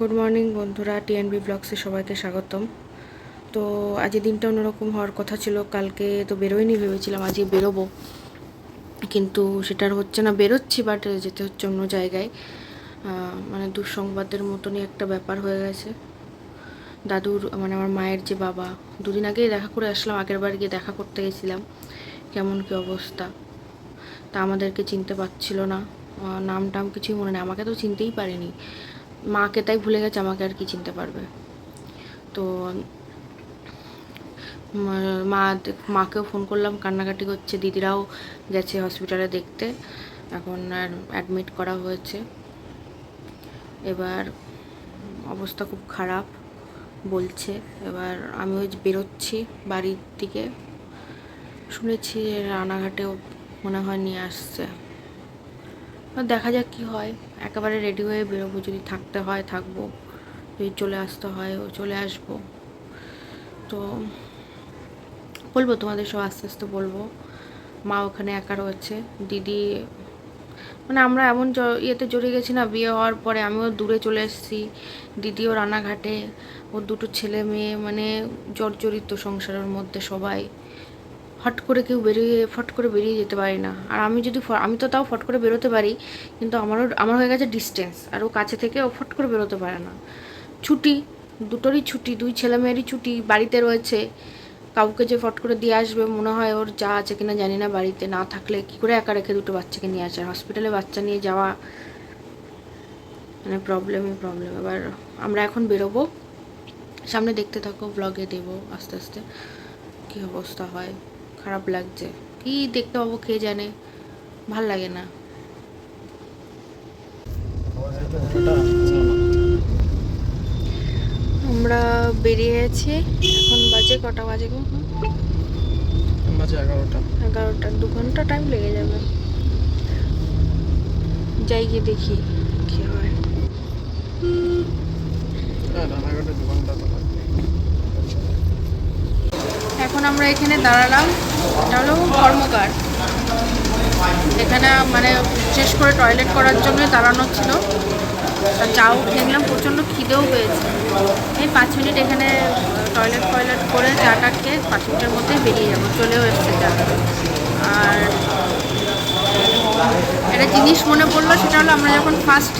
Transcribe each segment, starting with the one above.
Good morning বন্ধুরা, TNB ব্লগসে সবাইকে স্বাগতম। তো আজকে দিনটা অন্যরকম হওয়ার কথা ছিল, কালকে তো বেরোয়নি ভেবেছিলাম আজকে বেরোবো। কিন্তু সেটা আর হচ্ছে না, বেরোচ্ছি বাট যেতে হচ্ছে অন্য জায়গায়। মানে দুঃসংবাদের মতনই একটা ব্যাপার হয়ে গেছে। দাদুর মানে আমার মায়ের যে বাবা, দুদিন আগেই দেখা করে আসলাম, আগের বার গিয়ে দেখা করতে গেছিলাম। কেমন কি অবস্থা? তা আমাদেরকে চিনতে পারছিল না। নাম টাম কিছুই মনে নেই, আমাকে তো চিনতেই পারেনি। মাকে তাই ভুলে গেছে, আমাকে আর কি চিনতে পারবে। তো, মা- মাকেও ফোন করলাম, কান্নাকাটি করছে, দিদিরাও গেছে হসপিটালে দেখতে। এখন আর অ্যাডমিট করা হয়েছে। এবার অবস্থা খুব খারাপ, বলছে। এবার আমি ওই বেরোচ্ছি বাড়ির দিকে। শুনেছি রানাঘাটেও মনে হয় নিয়ে আসছে। দেখা যাক কি হয়। একেবারে রেডি হয়ে বেরোবো, যদি থাকতে হয় থাকব, যদি চলে আসতে হয় ও চলে আসব। তো বলব তোমাদের সব আস্তে আস্তে বলব। মা ওখানে একা রয়েছে, দিদি মানে আমরা এমন ইয়েতে জড়িয়ে গেছি না, বিয়ে হওয়ার পরে আমিও দূরে চলে এসেছি, দিদিও রানাঘাটে, ওর দুটো ছেলে মেয়ে মানে জর্জরিত সংসারের মধ্যে সবাই। হট করে কেউ বেরিয়ে, ফট করে বেরিয়ে যেতে পারি না। আর আমি যদি আমি তো তাও ফট করে বেরোতে পারি, কিন্তু আমারও, আমার হয়ে গেছে ডিস্টেন্স আর ও কাছে থেকে ও ফট করে বেরোতে পারে না। ছুটি, দুটোরই ছুটি, দুই ছেলে মেয়েরই ছুটি, বাড়িতে রয়েছে। কাউকে যে ফট করে দিয়ে আসবে, মনে হয় ওর যা আছে কিনা জানি না, বাড়িতে না থাকলে কি করে একা রেখে দুটো বাচ্চাকে নিয়ে আসে? হসপিটালে বাচ্চা নিয়ে যাওয়া মানে প্রবলেমই প্রবলেম এবার আমরা এখন বেরোবো। সামনে দেখতে থাকো ব্লগে দেবো, আস্তে আস্তে। কী অবস্থা হয়? খারাপ লাগছে। কি দেখতে পাবো কে জানে? ভালো লাগে না। আমরা বেরিয়েছি এখন বাজে কটা বাজে গো? বাজে এগারোটা। এগারোটা দু ঘণ্টা টাইম লেগে যাবে। যাই গিয়ে দেখি কি হয়। এখন আমরা এখানে দাঁড়ালাম। এটা হলো কর্মকার। এখানে মানে বিশেষ করে টয়লেট করার জন্যই দাঁড়ানো ছিল। খেয়ে নিলাম প্রচণ্ড খিদেও পেয়েছে। এই পাঁচ মিনিট এখানে টয়লেট টয়লেট করে চাটা খেয়ে পাঁচ মিনিটের মধ্যেই বেরিয়ে যাব, চলেও এসছে চা। আর একটা জিনিস মনে পড়ল, সেটা হলো আমরা যখন ফার্স্ট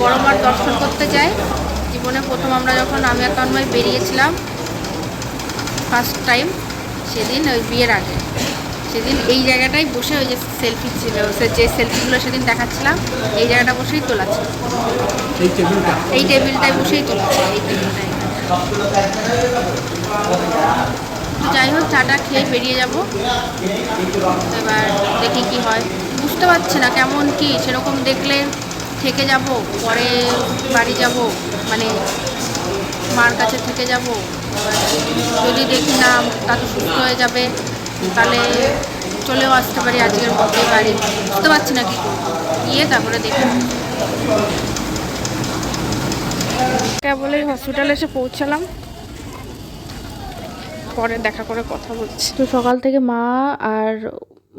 বড়মার দর্শন করতে যাই, জীবনে প্রথম আমরা যখন আমি একান্নয় বেরিয়েছিলাম ফার্স্ট টাইম সেদিন ওই বিয়ের আগে। সেদিন এই জায়গাটায় বসে ওই যে সেলফি ছিল যে সেলফিগুলো সেদিন দেখাচ্ছিলাম এই জায়গাটা বসেই তোলা ছিল। এই টেবিলটা? এই টেবিলটায় বসেই তোলা ছিল এই টেবিলটাই তো যাই হোক চাটা খেয়ে বেরিয়ে যাব। এবার দেখি কি হয়। বুঝতে পারছি না কেমন কি সেরকম দেখলে থেকে যাব পরে বাড়ি যাব মানে মার কাছে থেকে যাব। যদি দেখি না দাদু সুস্থ হয়ে যাবে তাহলে চলেও আসতে পারি আজকের মধ্যে বাড়ি। বুঝতে পারছি না কি গিয়ে তারপরে দেখি। কেবলই হসপিটালে এসে পৌঁছালাম। পরে দেখা করে কথা বলছি। তো সকাল থেকে মা আর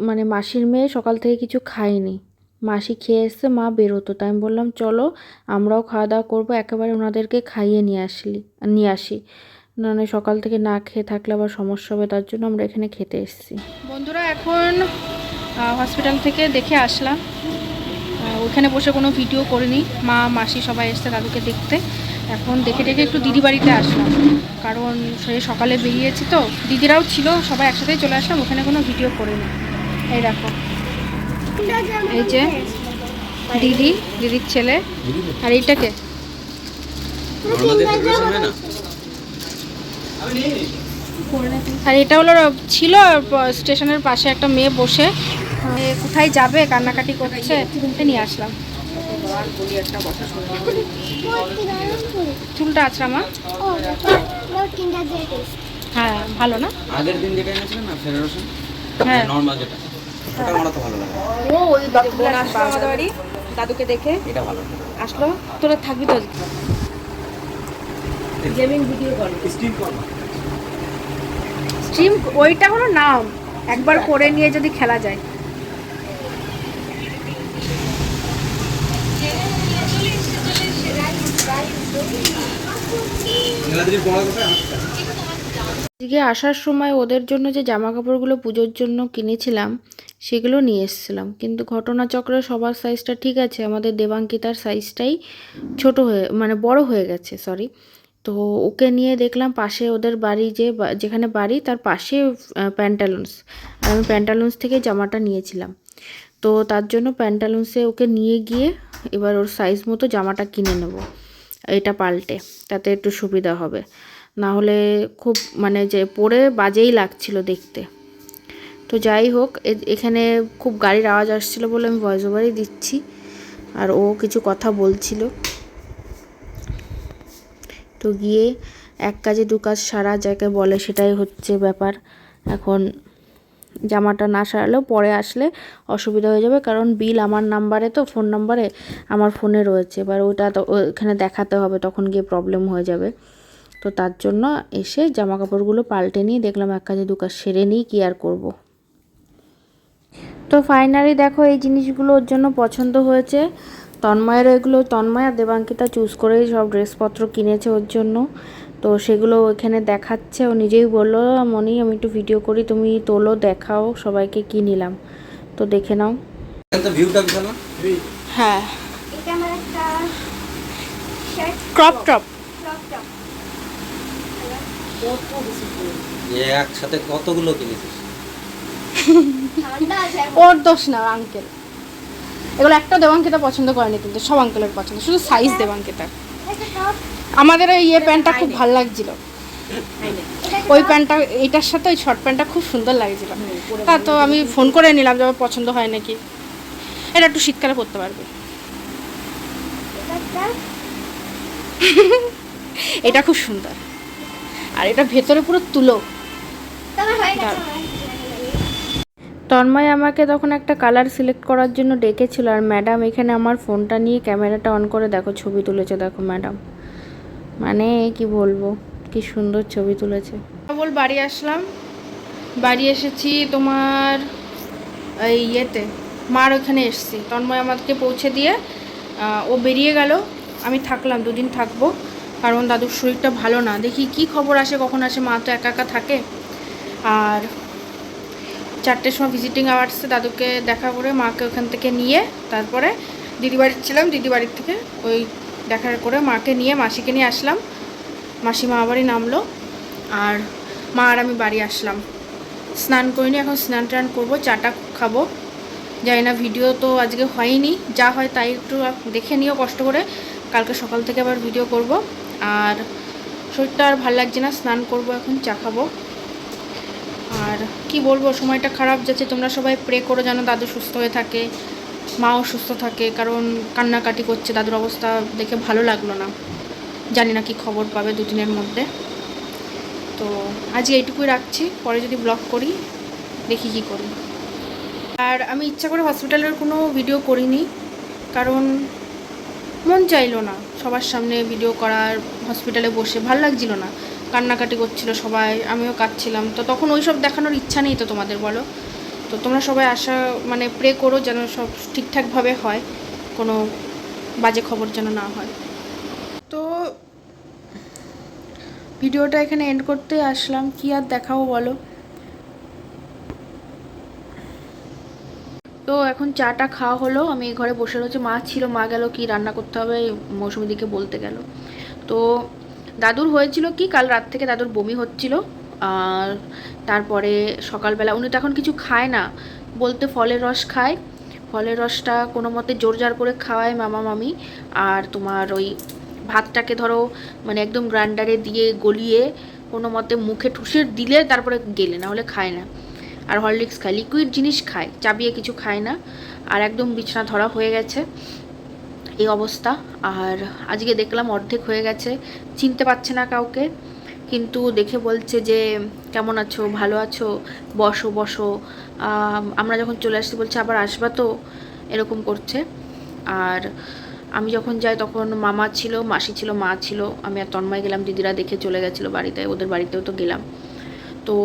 মানে মাসির মেয়ে সকাল থেকে কিছু খায়নি। মাসি খেয়ে এসছে মা বেরোতো তাই আমি বললাম চলো আমরাও খাওয়া দাওয়া করব একেবারে ওনাদেরকে খাইয়ে নিয়ে আসলি নিয়ে আসি। মানে সকাল থেকে না খেয়ে থাকলে আবার সমস্যা হবে তার জন্য আমরা এখানে খেতে এসেছি। বন্ধুরা এখন হসপিটাল থেকে দেখে আসলাম। ওখানে বসে কোনো ভিডিও করিনি। মা মাসি সবাই এসছে দাদুকে দেখতে। এখন দেখে দেখে একটু দিদি বাড়িতে আসলাম। কারণ সে সকালে বেরিয়েছি তো দিদিরাও ছিল সবাই একসাথেই চলে আসলাম ওখানে কোনো ভিডিও করিনি। এই দেখো। এই যে দিদি দিদির ছেলে। আর এইটাকে আর এটা হলো ছিল স্টেশনের পাশে একটা মেয়ে বসে। কোথায় যাবে কান্নাকাটি করছে নিয়ে আসলাম। চুলটা আছে মা হ্যাঁ ভালো না? আগের দিন যেটা এনেছিলেন না ফেডারেশন হ্যাঁ। নর্মাল যেটা। ওটা আমার তো ভালো লাগে ও ওই আসলো আমাদের বাড়ি। দাদুকে দেখে। এটা ভালো আসলো। তোরা থাকবি তো গেমিং ভিডিও কল। স্টিম কর স্ট্রিম ওইটা হলো নাম। একবার করে নিয়ে যদি খেলা যায়। আজকে আসার সময় ওদের জন্য যে জামা কাপড়গুলো পুজোর জন্য কিনেছিলাম, সেগুলো নিয়ে এসেছিলাম। কিন্তু ঘটনাচক্রে সবার সাইজটা ঠিক আছে, আমাদের দেবাঙ্কিতার সাইজটাই ছোট হয়ে মানে বড় হয়ে গেছে সরি তো ওকে নিয়ে দেখলাম পাশে ওদের বাড়ি যে যেখানে বাড়ি তার পাশে প্যান্টালুন্স আমি প্যান্টালুন্স থেকে জামাটা নিয়েছিলাম। তো তার জন্য প্যান্টালুন্সে ওকে নিয়ে গিয়ে এবার ওর সাইজ মতো জামাটা কিনে নেব। এটা পাল্টে, তাতে একটু সুবিধা হবে। না হলে খুব মানে যে পরে বাজেই লাগছিল দেখতে। তো যাই হোক এখানে খুব গাড়ির আওয়াজ আসছিল বলে আমি ভয়েস ওভারই দিচ্ছি। আর ও কিছু কথা বলছিল। তো গিয়ে এক কাজে দু কাজ সারা যাকে বলে সেটাই হচ্ছে ব্যাপার। এখন জামাটা না সারালেও পরে আসলে অসুবিধা হয়ে যাবে, কারণ বিল আমার নাম্বারে তো, ফোন নাম্বারে আমার ফোনে রয়েছে। এবার ওটা তো ওখানে দেখাতে হবে, তখন গিয়ে প্রবলেম হয়ে যাবে। তো তার জন্য এসে জামা কাপড়গুলো পাল্টে নিয়ে দেখলাম এক কাজে দু কাজ সেরে নিই কি আর করব। তো ফাইনালি দেখো এই জিনিসগুলো ওর জন্য পছন্দ হয়েছে। তন্ময়ের এগুলো তন্ময় আর দেবাঙ্কিতা চুজ করেই সব ড্রেসপত্র কিনেছে ওর জন্য। তো সেগুলো ওইখানে দেখাচ্ছে। ও নিজেই বলল মনি আমি একটু ভিডিও করি তুমি তোলো দেখাও সবাইকে কি নিলাম। তো দেখে নাও। এখানে তো ভিউটা বিশাল না? হ্যাঁ। ক্রপ টপ টপ একসাথে কতগুলো কিনেছিস। ওর দোষ না আঙ্কেল এগুলো একটা দেবাঙ্কিতা পছন্দ করেনি কিন্তু সব আঙ্কেলের পছন্দ। শুধু সাইজ দেবাঙ্কিতার আমাদের ওই ইয়ে প্যান্টটা খুব ভালো লাগছিল। ওই প্যান্টটা এইটার সাথে ওই শর্ট প্যান্টটা খুব সুন্দর লাগছিল। তা তো আমি ফোন করে নিলাম যে আমার পছন্দ হয় নাকি। এটা একটু শীতকালে পরতে পারবে। এটা এটা খুব সুন্দর। আর এটা ভেতরে পুরো তুলো তোমার হয়ে গেছে দাঁড়াও। আমার। তন্ময় আমাকে তখন একটা কালার সিলেক্ট করার জন্য ডেকেছিল আর ম্যাডাম এখানে আমার ফোনটা নিয়ে ক্যামেরাটা অন করে দেখো, ছবি তুলেছে দেখো ম্যাডাম মানে কি বলব, কি সুন্দর ছবি তুলেছে। বল বাড়ি আসলাম। বাড়ি এসেছি তোমার এই ইয়েতে, মার ওখানে এসছি। তন্ময় আমাকে পৌঁছে দিয়ে ও বেরিয়ে গেল। আমি থাকলাম, দুদিন থাকব। কারণ দাদুর শরীরটা ভালো না। দেখি কি খবর আসে, কখন আসে, মা তো একা একা থাকে। আর চারটের সময় ভিজিটিং আওয়ার্সে দাদুকে দেখা করে, মাকে ওখান থেকে নিয়ে তারপরে দিদি বাড়ির ছিলাম, দিদি বাড়ির থেকে ওই দেখা করে মাকে নিয়ে, মাসিকে নিয়ে আসলাম। মাসিমা আবারই নামলো আর মা আর আমি বাড়ি আসলাম। স্নান করিনি, এখন স্নান টান করব, চাটা খাব। জানি না ভিডিও তো আজকে হয়নি, যা হয় তাই একটু দেখে নিও কষ্ট করে। কালকে সকাল থেকে আবার ভিডিও করব। আর শরীরটা আর ভালো লাগছে না, স্নান করব এখন, চা খাব। আর কি বলব, সময়টা খারাপ যাচ্ছে। তোমরা সবাই প্রে করো যেন দাদু সুস্থ হয়ে থাকে, মাও সুস্থ থাকে, কারণ কান্নাকাটি করছে, দাদুর অবস্থা দেখে ভালো লাগল না। জানি না কি খবর পাবে দুদিনের মধ্যে। তো আজকে এইটুকুই রাখছি, পরে যদি ব্লগ করি, দেখি কি করি। আর আমি ইচ্ছা করে হসপিটালের কোনো ভিডিও করিনি, কারণ মন চাইলো না। সবার সামনে ভিডিও করার হসপিটালে বসে, ভালো লাগছিল না। কান্নাকাটি করছিল সবাই, আমিও কাঁদছিলাম। তো তখন ওই সব দেখানোর ইচ্ছা নেই তো তোমাদের, বলো? তো তোমরা সবাই আশা মানে প্রে করো যেন সব ঠিকঠাকভাবে হয়, কোনো বাজে খবর যেন না হয়। তো ভিডিওটা এখানে এন্ড করতে আসলাম। কি আর দেখাবো বলো? তো এখন চাটা খাওয়া হলো, আমি ঘরে বসে রয়েছে। মা ছিল, মা গেল কি রান্না করতে হবে মৌসুমি দিকে বলতে গেল। তো দাদুর হয়েছিল কি? কাল রাত থেকে দাদুর বমি হচ্ছিল। আর তারপরে সকালবেলা উনি তো এখন কিছু খায় না। বলতে ফলের রস খায়। ফলের রসটা কোনো মতে জোর জার করে খাওয়ায় মামা মামি। আর তোমার ওই ভাতটাকে ধরো মানে একদম গ্রাইন্ডারে দিয়ে গলিয়ে কোনো মতে মুখে ঠুসে দিলে তারপরে গেলে, না হলে খায় না। আর হরলিক্স খায় লিকুইড জিনিস খায় চাবিয়ে কিছু খায় না। আর একদম বিছানা ধরা হয়ে গেছে। এই অবস্থা। আর আজকে দেখলাম অর্ধেক হয়ে গেছে। চিনতে পারছে না কাউকে। কিন্তু দেখে বলছে যে, কেমন আছো? ভালো আছো? বসো বসো। আমরা যখন চলে আসছি, বলছে, আবার আসবা তো? এরকম করছে। আর আমি যখন যাই, তখন মামা ছিল, মাসি ছিল, মা ছিল। আমি আর তন্ময় গেলাম, দিদিরা দেখে চলে গেছিল বাড়িতে, ওদের বাড়িতেও তো গেলাম। তো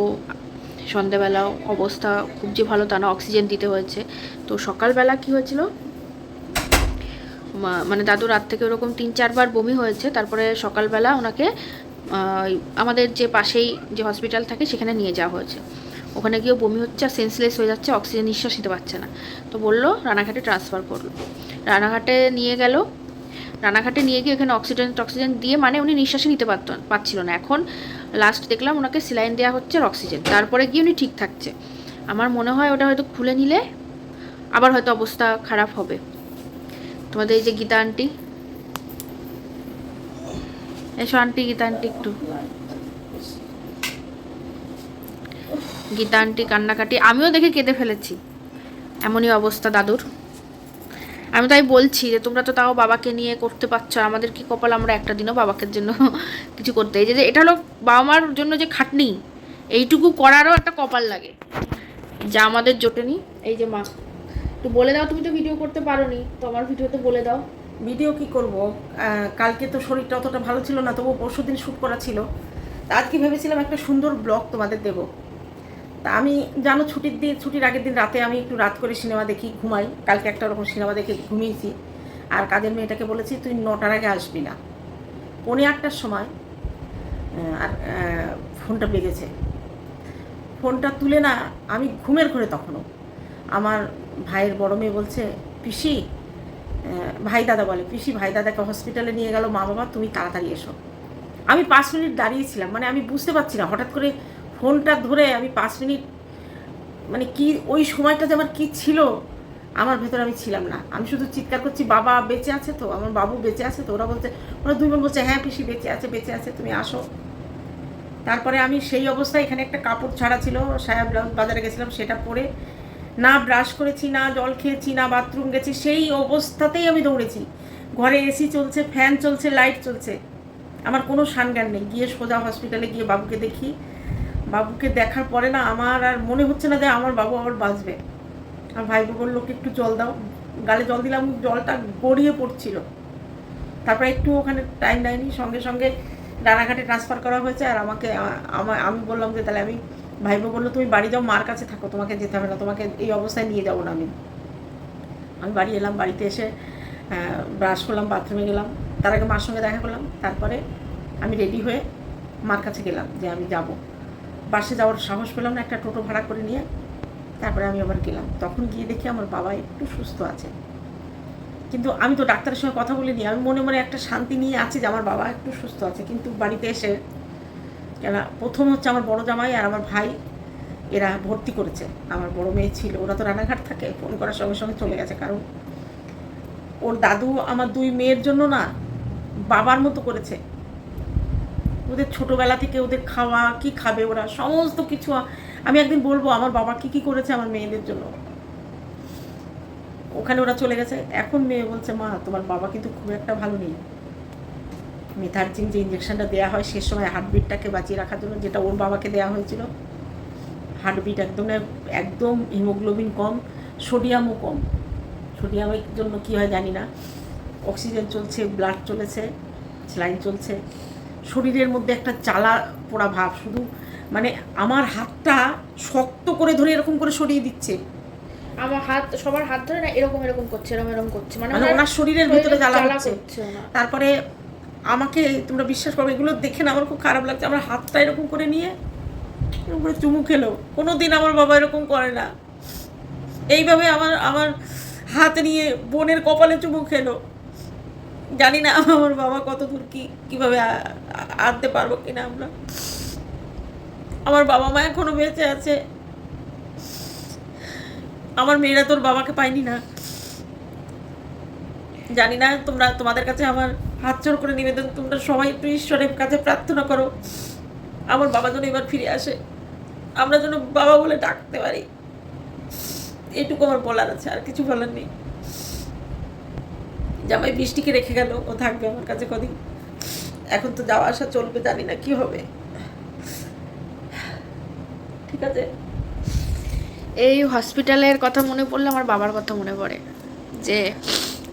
সন্ধেবেলাও অবস্থা খুব যে ভালো তা না, অক্সিজেন দিতে হয়েছে। তো সকালবেলা কি হয়েছিল? মানে দাদু রাত থেকে ওরকম তিন চারবার বমি হয়েছে, তারপরে সকালবেলা ওনাকে আমাদের যে পাশেই যে হসপিটাল থাকে সেখানে নিয়ে যাওয়া হয়েছে। ওখানে গিয়েও বমি হচ্ছে আর সেন্সলেস হয়ে যাচ্ছে অক্সিজেন নিঃশ্বাস নিতে পারছে না। তো বলল, রানাঘাটে ট্রান্সফার করল। রানাঘাটে নিয়ে গেল, রানাঘাটে নিয়ে গিয়ে ওখানে অক্সিজেন টক্সিজেন দিয়ে মানে উনি নিঃশ্বাসই নিতে পারত পাচ্ছিল না। এখন লাস্ট দেখলাম ওনাকে সিলাইন দেওয়া হচ্ছে আর অক্সিজেন তারপরে গিয়ে উনি ঠিক থাকছে। আমার মনে হয় ওটা হয়তো খুলে নিলে আবার হয়তো অবস্থা খারাপ হবে। তোমাদের এই যে গীতা আন্টি। এসো আন্টি, গীতা আন্টি একটু। গীতা আন্টি কান্নাকাটি, আমিও দেখে কেঁদে ফেলেছি। এমনই অবস্থা দাদুর। আমি তাই বলছি যে, তোমরা তো তাও বাবাকে নিয়ে করতে পারছ আমাদের কি কপাল? আমরা একটা দিনও বাবাকে জন্য কিছু করতে এই যে এটা হলো বাবা মার জন্য যে খাটনি, এইটুকু করারও একটা কপাল লাগে। যা আমাদের জোটেনি, এই যে মা একটু বলে দাও, তুমি তো ভিডিও করতে পারো নি তো আমার ভিডিওতে বলে দাও। ভিডিও কি করব? কালকে তো শরীরটা অতটা ভালো ছিল না তবু পরশু দিন শ্যুট করা ছিল। তা আজকে ভেবেছিলাম একটা সুন্দর ব্লগ তোমাদের দেব। তা আমি, জানো, ছুটির দিন, ছুটির আগের দিন রাতে আমি একটু রাত করে সিনেমা দেখি, ঘুমাই। কালকে একটা রকম সিনেমা দেখে ঘুমিয়েছি। আর কাজের মেয়েটাকে বলেছি, তুই নটার আগে আসবি না। পৌনে আটটার সময় আর ফোনটা বেজেছে। ফোনটা তুলে না, আমি ঘুমের ঘরে তখনও। আমার ভাইয়ের বড় মেয়ে বলছে, পিসি ভাই দাদা বলে, পিসি, ভাই দাদাকে হসপিটালে নিয়ে গেল মা বাবা, তুমি তাড়াতাড়ি এসো। আমি পাঁচ মিনিট দাঁড়িয়েছিলাম মানে আমি বুঝতে পারছি না, হঠাৎ করে ফোনটা ধরে আমি পাঁচ মিনিট মানে কি, ওই সময়টা যে আমার কি ছিল, আমার ভেতরে আমি ছিলাম না। আমি শুধু চিৎকার করছি, বাবা বেঁচে আছে তো? আমার বাবু বেঁচে আছে তো? ওরা বলছে, ওরা দুই বোন বলছে হ্যাঁ পিসি, বেঁচে আছে বেঁচে আছে, তুমি আসো। তারপরে আমি সেই অবস্থায় এখানে একটা কাপড় ছাড়া ছিল সায়া ব্লাউজ বাজারে গেছিলাম, সেটা পরে না ব্রাশ করেছি, না জল খেয়েছি, না বাথরুম গেছি, সেই অবস্থাতেই আমি দৌড়েছি। ঘরে এসি চলছে ফ্যান চলছে লাইট চলছে। আমার কোনো সানজ্ঞান নেই। গিয়ে সোজা হসপিটালে গিয়ে বাবুকে দেখি। বাবুকে দেখার পরে না আমার আর মনে হচ্ছে না যে আমার বাবু আবার বাঁচবে। আমার ভাই বলল, "ওকে একটু জল দাও। গালে জল দিলাম, জলটা গড়িয়ে পড়ছিল। তারপরে একটু ওখানে টাইম নেয়নি সঙ্গে সঙ্গে রানাঘাটে ট্রান্সফার করা হয়েছে। আর আমাকে আমি বললাম যে, তাহলে আমি ভাইবো বলল, তুমি বাড়ি যাও, মার কাছে থাকো, তোমাকে যেতে হবে না, তোমাকে এই অবস্থায় নিয়ে যাব না আমি। আমি বাড়ি এলাম, বাড়িতে এসে ব্রাশ করলাম বাথরুমে গেলাম। তার আগে মার সঙ্গে দেখা করলাম, তারপরে আমি রেডি হয়ে মার কাছে গেলাম যে আমি যাব। বাসে যাওয়ার সাহস পেলাম না, একটা টোটো ভাড়া করে নিয়ে, তারপরে আমি আবার গেলাম। তখন গিয়ে দেখি আমার বাবা একটু সুস্থ আছে। কিন্তু আমি তো ডাক্তারের সঙ্গে কথা বলিনি, আমি মনে মনে একটা শান্তি নিয়ে আছি যে আমার বাবা একটু সুস্থ আছে। কিন্তু বাড়িতে এসে কেন প্রথম হচ্ছে আমার বড় জামাই আর আমার ভাই, এরা ভর্তি করেছে। আমার বড় মেয়ে ছিল, ওরা তো রানাঘাট থাকে, ফোন করার সঙ্গে সঙ্গে চলে গেছে কারণ ওর দাদু আমার দুই মেয়ের জন্য না বাবার মতো করেছে। ওদের ছোটবেলা থেকে ওদের খাওয়া, কি খাবে ওরা, সমস্ত কিছু আমি একদিন বলব, আমার বাবা কি কি করেছে আমার মেয়েদের জন্য। ওখানে ওরা চলে গেছে। এখন মেয়ে বলছে, মা, তোমার বাবা কিন্তু খুব একটা ভালো নেই। মেথার্জিন যে ইঞ্জেকশনটা দেওয়া হয় সে সময় হার্টবিটটাকে বাঁচিয়ে রাখার জন্য যেটা ওর বাবাকে দেওয়া হয়েছিল হার্টবিট একদম একদম হিমোগ্লোবিন কম সোডিয়ামও কম। সোডিয়ামের জন্য কী হয় জানি না। অক্সিজেন চলছে ব্লাড চলেছে স্লাইন চলছে। শরীরের মধ্যে একটা চালা পোড়া ভাব শুধু মানে আমার হাতটা শক্ত করে ধরে এরকম করে সরিয়ে দিচ্ছে। আমার হাত সবার হাত ধরে না এরকম এরকম করছে এরকম এরকম করছে। মানে মানে ওনার শরীরের ভেতরে জ্বালা হচ্ছে। তারপরে আমাকে তোমরা বিশ্বাস করবে এগুলো দেখে না আমার খুব খারাপ লাগছে। আমার হাতটা এরকম করে নিয়ে, এরকম করে চুমু খেলো। কোনো দিন আমার বাবা এরকম করে না। এইভাবে আমার আমার হাত নিয়ে বোনের কপালে চুমু খেলো। জানি না আমার বাবা কত দূর কি, কীভাবে আনতে পারব কিনা আমরা। আমার বাবা মা এখনও বেঁচে আছে। আমার মেয়েরা তোর বাবাকে পায়নি না। জানি না তোমরা, তোমাদের কাছে আমার হাত জোর করে নিবেদন, তোমরা সবাই একটু ঈশ্বরের কাছে প্রার্থনা করো। আমার বাবা যেন এবার ফিরে আসে। আমরা যেন বাবা বলে ডাকতে পারি। এটুকু আমার বলার আছে, আর কিছু বলার নেই। জামাই বৃষ্টিকে রেখে গেল, ও থাকবে আমার কাছে কদিন। এখন তো যাওয়া আসা চলবে, জানি না কি হবে। ঠিক আছে? এই হসপিটালের কথা মনে পড়লে আমার বাবার কথা মনে পড়ে। যে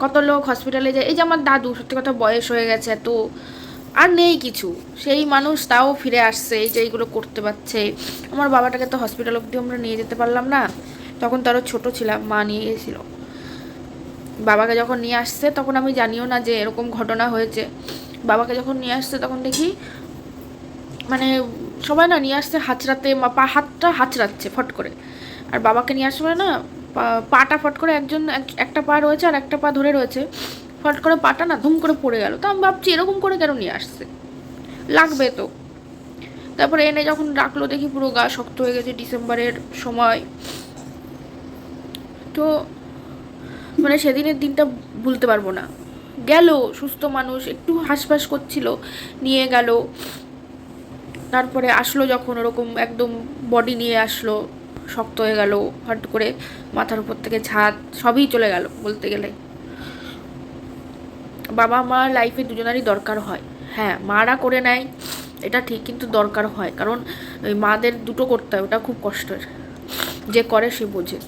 কত লোক হসপিটালে যায়। এই যে আমার দাদু, সত্যি কথা বয়স হয়ে গেছে, তো আর নেই কিছু। সেই মানুষ তাও ফিরে আসছে, এই যে এইগুলো করতে পারছে। আমার বাবাটাকে তো হসপিটাল অবধি আমরা নিয়ে যেতে পারলাম না। তখন তারও ছোটো ছিলাম, মা নিয়ে গেছিল। বাবাকে যখন নিয়ে আসছে, তখন আমি জানিও না যে এরকম ঘটনা হয়েছে। বাবাকে যখন নিয়ে আসছে, তখন দেখি মানে সবাই না নিয়ে আসছে হাঁচড়াতে পা হাতটা হাঁচড়াচ্ছে ফট করে। আর বাবাকে নিয়ে আসবে না পাটা ফট করে একজন, এক- একটা পা রয়েছে আর একটা পা ধরে রয়েছে। ফট করে পাটা না ধুম করে পড়ে গেল। তো আমি ভাবছি, এরকম করে কেন নিয়ে আসছে? লাগবে তো। তারপরে এনে যখন রাখল, দেখি পুরো গা শক্ত হয়ে গেছে ডিসেম্বরের সময়। তো মানে সেদিনের দিনটা ভুলতে পারব না। গেল, সুস্থ মানুষ, একটু হাঁসফাঁস করছিল, নিয়ে গেল। তারপরে আসলো যখন, ওরকম একদম বডি নিয়ে আসলো। শক্ত হয়ে গেল হট করে মাথার উপর থেকে ছাদ, সবই চলে গেল বলতে গেলে। বাবা মা লাইফে দুজনারই দরকার হয়। হ্যাঁ মারা করে নেয়, এটা ঠিক, কিন্তু দরকার হয়। কারণ ওই মাদের দুটো করতে হয়, ওটা খুব কষ্টের। যে করে, সে বোঝে।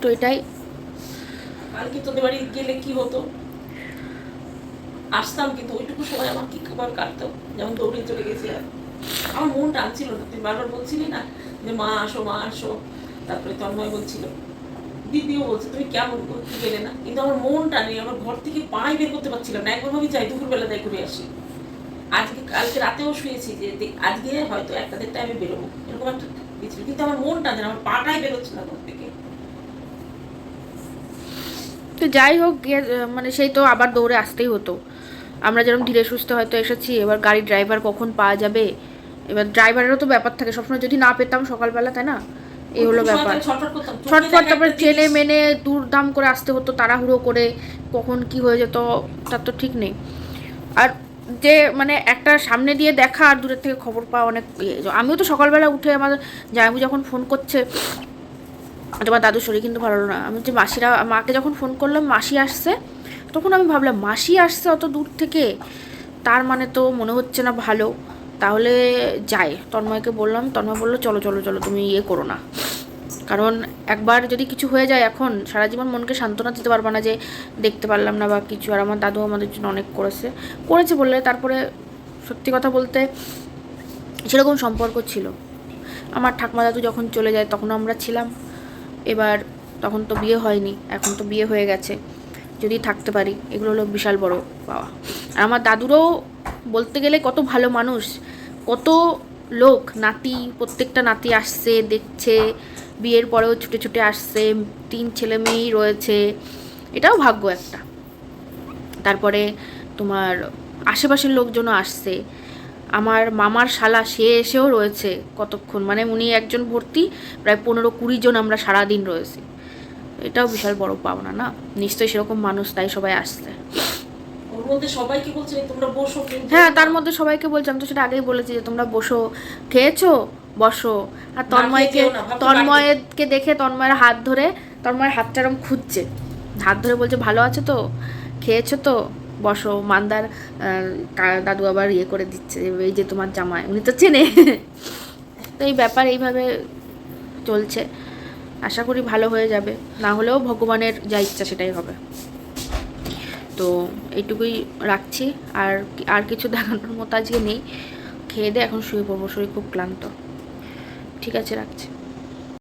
তো এটাই। কালকে তোদের বাড়ি গেলে কি হতো? আসতাম কিন্তু, ওইটুকু সময় আমার কি খাবার কাটতো? যেমন দৌড়ে চলে গেছিলাম আমার মন টানছিল না, তুই বারবার বলছিলি না যে মা আসো মা আসো। তারপরে তন্ময় বলছিল দিদিও বলছে তুমি কেমন করতে গেলে না? কিন্তু আমার মনটা নেই আমার ঘর থেকে পায়ে বের করতে পারছিলাম না। একবার ভাবি যাই দুপুরবেলা তাই করে আসি। আজকে কালকে রাতেও শুয়েছি যে আজকে হয়তো একটা দেড়টা আমি বেরোবো। এরকম একটা কিছু কিন্তু আমার মনটা টানে না, আমার পাটাই বেরোচ্ছে না ঘর থেকে। তো যাই হোক মানে সেই তো আবার দৌড়ে আসতেই হতো। আমরা যেরকম ধীরে সুস্থ হয়তো এসেছি এবার গাড়ির ড্রাইভার কখন পাওয়া যাবে? এবার ড্রাইভারেরও তো ব্যাপার থাকে। সবসময় যদি না পেতাম সকালবেলা তাই না? এই হলো ব্যাপার। ছটফট তারপরে ট্রেনে মেনে দূরদাম করে আসতে হতো তাড়াহুড়ো করে কখন কি হয়ে যেত তার তো ঠিক নেই। আর যে মানে একটা সামনে দিয়ে দেখা আর দূরের থেকে খবর পাওয়া অনেক ইয়ে। আমিও তো সকালবেলা উঠে আমার জামাইবু যখন ফোন করছে তোমার দাদুর শরীর কিন্তু ভালো না। আমি যে মাসিরা মাকে যখন ফোন করলাম মাসি আসছে? তখন আমি ভাবলাম মাসি আসছে অত দূর থেকে? তার মানে তো মনে হচ্ছে না ভালো। তাহলে যাই। তন্ময়কে বললাম, তন্ময় বলল, চলো চলো চলো, তুমি ইয়ে করো না। কারণ একবার যদি কিছু হয়ে যায় এখন, সারা জীবন মনকে সান্ত্বনা দিতে পারবে না যে দেখতে পারলাম না বা কিছু। আর আমার দাদু আমাদের জন্য অনেক করেছে। করেছে বললে তারপরে সত্যি কথা বলতে সেরকম সম্পর্ক ছিল। আমার ঠাকমা দাদু যখন চলে যায় তখনও আমরা ছিলাম। এবার তখন তো বিয়ে হয়নি, এখন তো বিয়ে হয়ে গেছে। যদি থাকতে পারি, এগুলো হলো বিশাল বড় পাওয়া। আর আমার দাদুরও বলতে গেলে কত ভালো মানুষ কত লোক, নাতি, প্রত্যেকটা নাতি আসছে, দেখছে, বিয়ের পরেও ছুটে ছুটে আসছে, তিন ছেলে মেয়েই রয়েছে। এটাও ভাগ্য একটা। তারপরে তোমার আশেপাশের লোকজনও আসছে। আমার মামার শালা, সে এসেও রয়েছে কতক্ষণ? মানে উনি একজন ভর্তি, প্রায় পনেরো কুড়ি জন আমরা সারাদিন রয়েছি। এটাও বিশাল বড় পাওনা না? নিশ্চয়ই সেরকম মানুষ তাই সবাই আসছে। ওর মধ্যে সবাইকে বলছে তোমরা বসো হ্যাঁ তার মধ্যে সবাইকে বলছি আমি তো সেটা আগেই বলেছি যে তোমরা বসো খেয়েছো? বসো। আর তন্ময়কে তন্ময়কে দেখে তন্ময়ের হাত ধরে তন্ময়ের হাতটা এরম খুঁজছে। হাত ধরে বলছে ভালো আছো তো? খেয়েছো তো? বসো। মান্দার দাদু আবার ইয়ে করে দিচ্ছে এই যে তোমার জামাই। উনি তো চেনে। তো এই ব্যাপার এইভাবে চলছে। আশা করি ভালো হয়ে যাবে। না হলেও ভগবানের যা ইচ্ছা সেটাই হবে। তো এইটুকুই রাখছি। আর আর কিছু দেখানোর মতো আজকে নেই। খেয়ে দিয়ে এখন শুয়ে পড়ব, শরীর খুব ক্লান্ত। ঠিক আছে, রাখছি।